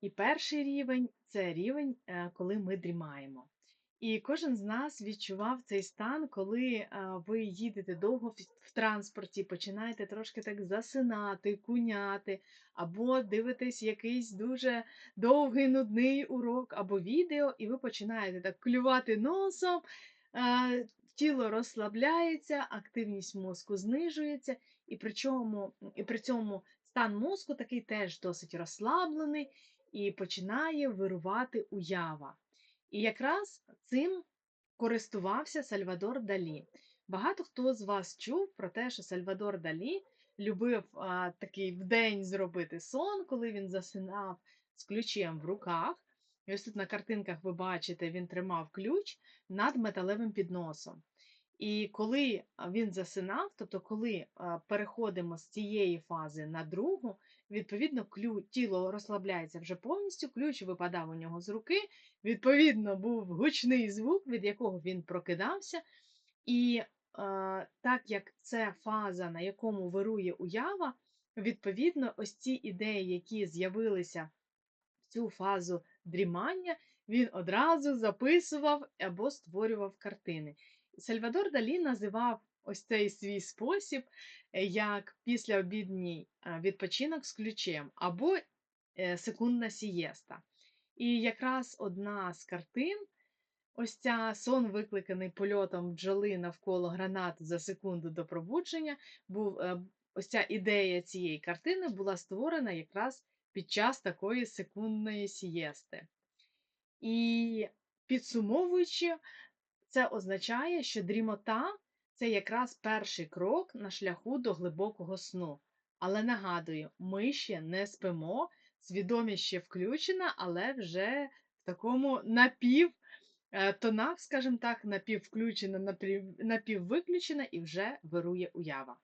І перший рівень це рівень, е, коли ми дрімаємо. І кожен з нас відчував цей стан, коли е, ви їдете довго в транспорті, починаєте трошки так засинати, куняти, або дивитесь якийсь дуже довгий нудний урок або відео, і ви починаєте так клювати носом, е, тіло розслабляється, активність мозку знижується, і при чому, і при цьому стан мозку такий теж досить розслаблений і починає вирувати уява. І якраз цим користувався Сальвадор Далі. Багато хто з вас чув про те, що Сальвадор Далі любив а, такий вдень зробити сон, коли він засинав з ключем в руках. І ось тут на картинках ви бачите, він тримав ключ над металевим підносом. І коли він засинав, тобто, коли переходимо з цієї фази на другу, відповідно, клю, тіло розслабляється вже повністю, ключ випадав у нього з руки, відповідно, був гучний звук, від якого він прокидався. І так як це фаза, на якому вирує уява, відповідно, ось ці ідеї, які з'явилися в цю фазу дрімання, він одразу записував або створював картини. Сальвадор Далі називав ось цей свій спосіб е, як післяобідній е, відпочинок з ключем або е, секундна сієста. І якраз одна з картин, ось ця сон, викликаний польотом бджоли навколо гранату за секунду до пробудження, був ось ця ідея цієї картини була створена якраз під час такої секундної сієсти. І підсумовуючи, це означає, що дрімота це якраз перший крок на шляху до глибокого сну. Але нагадую, ми ще не спимо, свідомість ще включена, але вже в такому напів е, тонах, скажімо так, напіввключена, напіввиключена і вже вирує уява.